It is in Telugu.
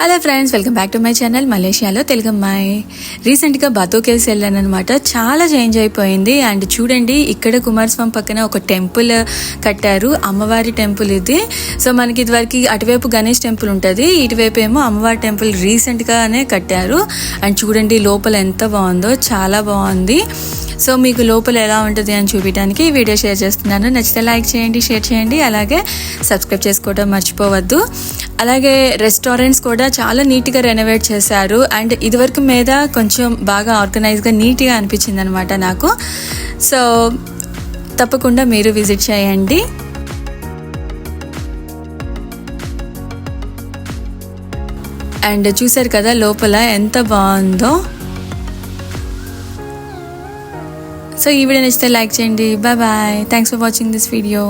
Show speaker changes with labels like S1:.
S1: Hello friends welcome back to my channel మలేషియాలో తెలుగమ్మాయి రీసెంట్గా బతోకేసి వెళ్ళాను అనమాట చాలా చేంజ్ అయిపోయింది. అండ్ చూడండి ఇక్కడ కుమారస్వామి పక్కన ఒక టెంపుల్ కట్టారు. అమ్మవారి టెంపుల్ ఇది. సో మనకి ఇదివరకు అటువైపు గణేష్ టెంపుల్ ఉంటుంది. ఇటువైపు ఏమో అమ్మవారి టెంపుల్ రీసెంట్గానే కట్టారు. అండ్ చూడండి లోపల ఎంత బాగుందో చాలా బాగుంది. సో మీకు లోపల ఎలా ఉంటుంది అని చూపించడానికి ఈ వీడియో షేర్ చేస్తున్నాను. నచ్చితే లైక్ చేయండి షేర్ చేయండి. అలాగే సబ్స్క్రైబ్ చేసుకోవడం మర్చిపోవద్దు. అలాగే రెస్టారెంట్స్ కూడా చాలా నీట్గా రెనోవేట్ చేశారు. అండ్ ఇదివరకు మీద కొంచెం బాగా ఆర్గనైజ్గా నీట్గా అనిపించింది అనమాట నాకు. సో తప్పకుండా మీరు విజిట్ చేయండి. అండ్ చూసారు కదా లోపల ఎంత బాగుందో. సో ఈ వీడియో నచ్చితే లైక్ చేయండి. Bye bye thanks for watching this video